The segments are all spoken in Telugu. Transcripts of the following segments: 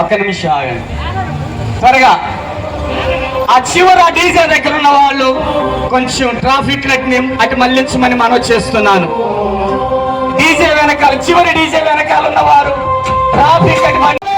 ఒక్క నిమిషం ఆగండి త్వరగా ఆ చివర డీజే దగ్గర ఉన్న వాళ్ళు కొంచెం ట్రాఫిక్ లైట్ అటు మళ్ళించమని మనవి చేస్తున్నాను. డీజే వెనకాల చివరి డీజే వెనకాల ఉన్న వారు ట్రాఫిక్ అటు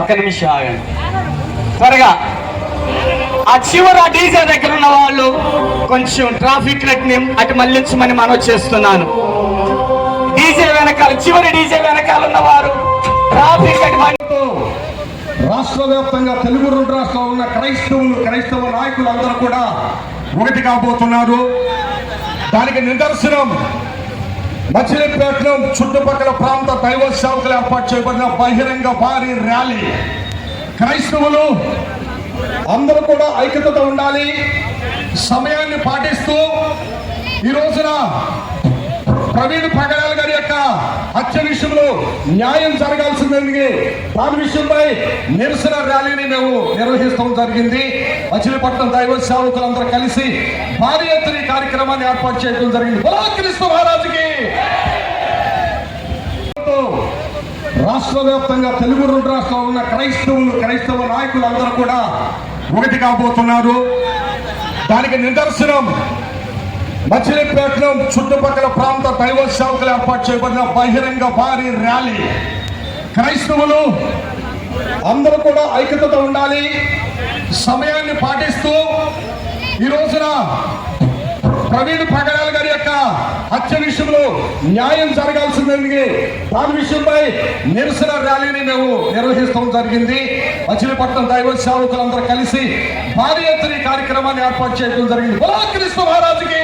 ఒక్క నిమిషం ఆగండి. త్వరగా. ఆ చివర డీజే దగ్గర ఉన్న వాళ్ళు కొంచెం ట్రాఫిక్ లెట్ని అటు మళ్ళించమని మనం చేస్తున్నాను. డీజే వెనకాల చివరి డీజే వెనకాల ఉన్న వారు ట్రాఫిక్ లైట్ రాష్ట్ర వ్యాప్తంగా తెలుగు రెండు రాష్ట్రాల్లో ఉన్న క్రైస్తవులు క్రైస్తవ నాయకులు అందరూ కూడా ఒకటి కాబోతున్నారు. దానికి నిదర్శనం మచిలీపట్నం చుట్టుపక్కల ప్రాంత దైవ సేవకులు ఏర్పాటు చేయబడిన బహిరంగ భారీ ర్యాలీ. క్రైస్తవులు అందరూ కూడా ఐక్యతతో ఉండాలి. సమయాన్ని పాటిస్తూ ఈ రోజున ప్రవీణ్ పగడాల్ గారి యొక్క హత్య విషయంలో న్యాయం జరగాల్సిందని దాని విషయంపై నిరసన ర్యాలీని మేము నిర్వహిస్తాం జరిగింది. మచిలీపట్నం దైవ సేవకులందరూ కలిసి భారీ ఎత్తున ఈ కార్యక్రమాన్ని ఏర్పాటు చేయడం జరిగింది. క్రీస్తు మహారాజుకి రాష్ట్ర వ్యాప్తంగా తెలుగు రెండు రాష్ట్రాల్లో ఉన్న క్రైస్తవులు క్రైస్తవ నాయకులు అందరూ కూడా ఒకటి కాబోతున్నారు. దానికి నిదర్శనం మచిలీపట్నం చుట్టుపక్కల ప్రాంత దైవ సేవకులు ఏర్పాటు చేయబడిన బహిరంగ భారీ ర్యాలీ. క్రైస్తవులు అందరూ కూడా ఐక్యతతో ఉండాలి. సమయాన్ని పాటిస్తూ ఈ రోజున ప్రవీణ్ పగడాల గారి యొక్క హత్య విషయంలో న్యాయం జరగాల్సిందని దాని విషయంపై నిరసన ర్యాలీని మేము నిర్వహిస్తాం జరిగింది. మచిలీపట్నం దైవ సేవకులందరూ కలిసి భారీ ఎత్తున కార్యక్రమాన్ని ఏర్పాటు చేయడం జరిగింది. బోలో క్రీస్తు మహారాజుకి!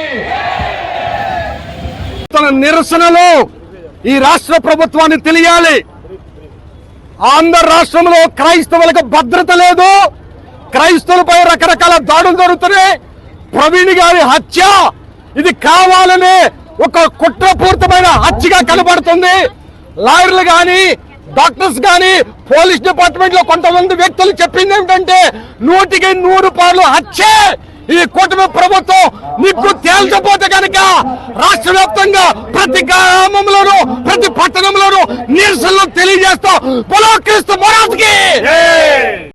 తన నిరసనలో ఈ రాష్ట్ర ప్రభుత్వాన్ని తెలియాలి. ఆంధ్ర రాష్ట్రంలో క్రైస్తవులకు భద్రత లేదు. క్రైస్తవులపై రకరకాల దాడులు జరుగుతున్నాయి. ప్రవీణ్ గారి హత్య. ఇది కావాలనే ఒక కుట్రపూరితమైన హత్యగా కనబడుతుంది. లాయర్లు గాని డాక్టర్స్ గాని పోలీస్ డిపార్ట్మెంట్లో కొంతమంది వ్యక్తులు చెప్పింది ఏమిటంటే నూటికి నూరు పాలు హత్య. ఈ కూటమి ప్రభుత్వం నీకు తేల్చపోతే కనుక రాష్ట్ర వ్యాప్తంగా ప్రతి గ్రామంలోనూ ప్రతి పట్టణంలోనూ నిరసనలు తెలియజేస్తాం పొలో క్రీస్తు మొరాజ్కి